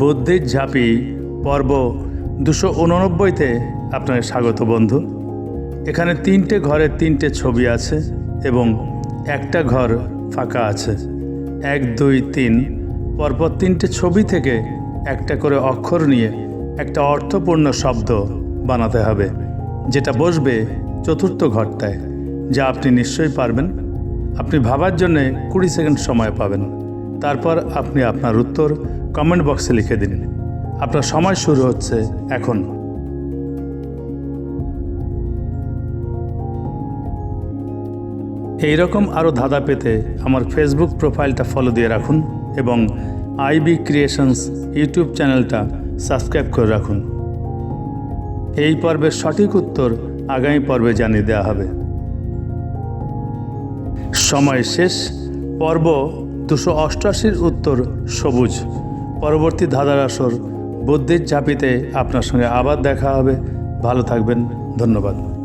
বুদ্ধির ঝাঁপি পর্ব দুশো উননব্বইতে আপনাকে স্বাগত বন্ধু। এখানে তিনটে ঘরের তিনটে ছবি আছে এবং একটা ঘর ফাঁকা আছে। এক, দুই, তিন, পরপর তিনটে ছবি থেকে একটা করে অক্ষর নিয়ে একটা অর্থপূর্ণ শব্দ বানাতে হবে, যেটা বসবে চতুর্থ ঘরটায়, যা আপনি নিশ্চয়ই পারবেন। আপনি ভাবার জন্যে কুড়ি সেকেন্ড সময় পাবেন। তারপর আপনি আপনার উত্তর কমেন্ট বক্সে লিখে দিন। আপনার সময় শুরু হচ্ছে এখন। এই রকম আরও ধাঁধা পেতে আমার ফেসবুক প্রোফাইলটা ফলো দিয়ে রাখুন এবং আইবি ক্রিয়েশনস ইউটিউব চ্যানেলটা সাবস্ক্রাইব করে রাখুন। এই পর্বের সঠিক উত্তর আগামী পর্বে জানিয়ে দেওয়া হবে। সময় শেষ। পর্ব দুশো অষ্টআশির উত্তর সবুজ। পরবর্তী ধাঁধার আসর বুদ্ধির ঝাঁপিতে আপনার সঙ্গে আবার দেখা হবে। ভালো থাকবেন। ধন্যবাদ।